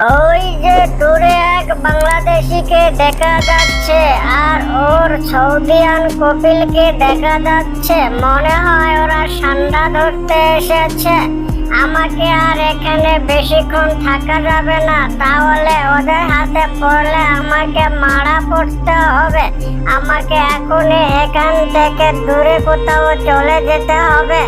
ওই যে টুরে এক বাংলাদেশিকে দেখা যাচ্ছে, আর ওর সৌদিয়ান কপিলকে দেখা যাচ্ছে। মনে হয় ওরা ঠান্ডা ধরতে এসেছে। আমাকে আর এখানে বেশিক্ষণ থাকা যাবে না। তাহলে ওদের হাতে পড়লে আমাকে মারা পড়তে হবে। আমাকে এখনই এখান থেকে দূরে কোথাও চলে যেতে হবে।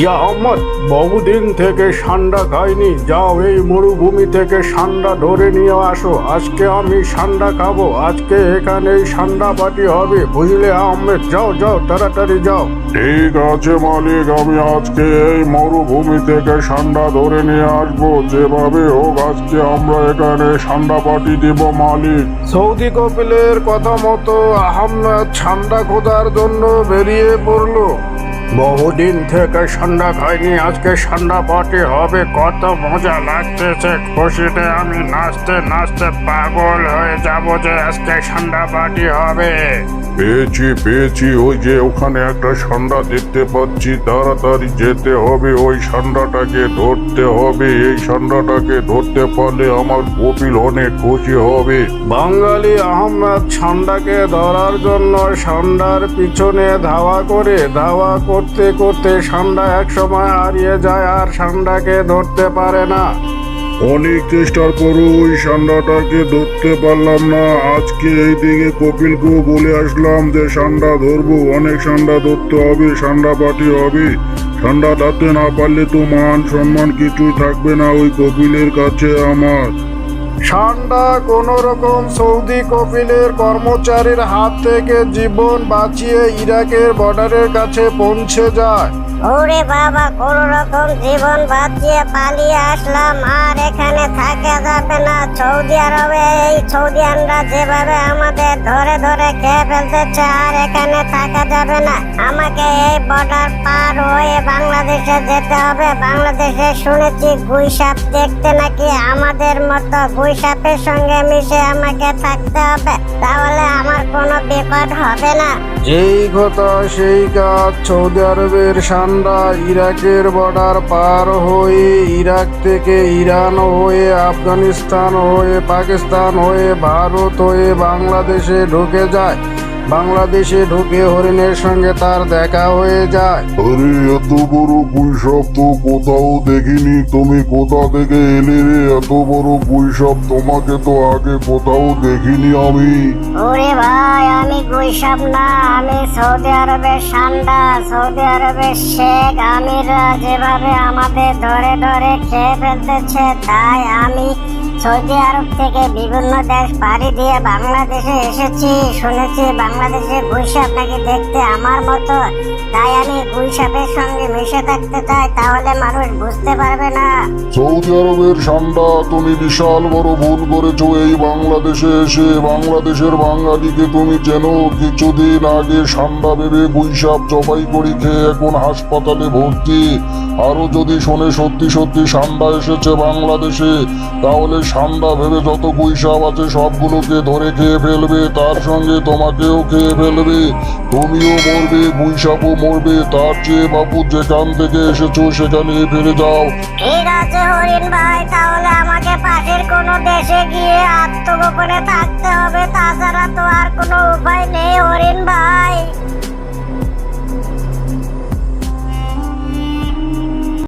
ইয়া আহমদ বহুদিন থেকে সান্ডা খাইনি। যাও এই মরুভূমি থেকে সান্ডা ধরে নিয়ে আসো। আজকে আমি সান্ডা খাব। আজকে এখানে সান্ডা পার্টি হবে। বুঝলে আহমেদ? যাও যাও তাড়াতাড়ি যাও। ঠিক আছে মালিক আমি আজকে এই মরুভূমি থেকে সান্ডা ধরে নিয়ে আসব। যেভাবে হোক, আজকে আমরা এখানে সান্ডা পার্টি দেব মালিক। সৌদি কপিলের কথা মতো আহমেদ সান্ডা খোঁজার জন্য বেরিয়ে পড়ল। বহুদিন থেকে ঠান্ডা খাইনি আজকে ঠান্ডা পার্টি হবে কত মজা লাগতেছে। খুশিতে আমি নাচতে নাচতে পাগল হয়ে যাব যে আজকে ঠান্ডা পার্টি হবে। পেয়েছি পেয়েছি ওই যে ওখানে একটা ঠান্ডা দেখতে পাচ্ছি তাড়াতাড়ি যেতে হবে ওই ঠান্ডাটাকে ধরতে হবে এই ঠান্ডাটাকে ধরতে পারলে আমার কপিল অনেক খুশি হবে। বাঙালি আহমেদ ঠান্ডাকে ধরার জন্য ঠান্ডার পিছনে ধাওয়া করে ধাওয়া করতে করতে ঠান্ডা এক সময় হারিয়ে যায় আর ঠান্ডাকে ধরতে পারে না। অনেক চেষ্টার পরও ওই সান্ডাটাকে ধরতে পারলাম না। আজকে এই দিকে কপিলকেও বলে আসলাম যে, সান্ডা ধরবো, অনেক সান্ডা ধরতে হবে, সান্ডা পাটি হবে। সান্ডা ধরতে না পারলে তো মান সম্মান কিছুই থাকবে না ওই কপিলের কাছে আমার। সান্ডা কোন রকম সৌদি কপিলের কর্মচারীর হাত থেকে জীবন বাঁচিয়ে ইরাকের বর্ডারের কাছে পৌঁছে যায়। ওরে বাবা কোন রকম জীবন বাঁচিয়ে পালিয়ে আসলাম, আর এখানে থাকা যাবে না। সৌদি আরবে এই সৌদিয়ানরা যেভাবে আমাদের ধরে ধরে খেয়ে ফেলতেছে, আর এখানে থাকা যাবে না। আমাকে এই বর্ডার পার হয়ে বাংলাদেশে যেতে হবে। বাংলাদেশে শুনেছি গুইসাপ দেখতে নাকি আমাদের মতো গুইসাপের সঙ্গে মিশে আমাকে থাকতে হবে, তাহলে আমার কোনো বিপদ হবে না। যেই কথা সেই কাজ সৌদি আরবের সান্ডা ইরাকের বর্ডার পার হয়ে ইরাক থেকে ইরান হয়ে আফগানিস্তান হয়ে পাকিস্তান হয়ে ভারত হয়ে বাংলাদেশে ঢুকে যায়। বাংলাদেশে ঢুকে হরিণের সঙ্গে তার দেখা হয়ে যায়। আরে এত বড় গুইসব তো কোথাও দেখিনি। তুমি কোথা থেকে এলে রে? এত বড় গুইসব তোমাকে তো আগে কোথাও দেখিনি আমি। ওরে ভাই আমি গুইসাপ না আমি সৌদি আরবের সান্ডা সৌদি আরবের শেখ আমিররা যেভাবে আমাদের ধরে ধরে খেয়ে ফেলতেছে তাই আমি সৌদি আরব থেকে বিভিন্ন দেশ পাড়ি দিয়ে বাংলাদেশে এসেছি, শুনেছি বাংলাদেশে গুইসাপ নাকি দেখতে আমার মতো। তাই আমি গুইসাপের সঙ্গে মিশে থাকতে চাই, তাহলে মানুষ বুঝতে পারবে না। সৌদি আরবের সান্ডা, তুমি বিশাল বড় ভুল করেছ। এই বাংলাদেশে এসে বাংলাদেশের বাঙালিকে তুমি চেনো। কিছুদিন আগে সান্ডা ভেবে গুইসাপ জবাই করে খেয়ে এখন হাসপাতালে ভর্তি। আরও যদি শোনে সত্যি সত্যি সান্ডা এসেছে বাংলাদেশে, তাহলে সান্ডা ভেবে যত গুইসাপ আছে সবগুলোকে ধরে খেয়ে ফেলবে, তার সঙ্গে তোমাকেও খেয়ে ফেলবে। তুমিও মরবে গুইসাপও মরবে, তার চেয়ে বাবু যেখান থেকে এসেছ সেখানে ফিরে যাও। ঠিক আছে হরিণ ভাই, তাহলে আমাকে পাশের কোনো দেশে গিয়ে আত্মগোপনে থাকতে হবে, তাছাড়া তো আর কোনো উপায় নেই হরিণ ভাই।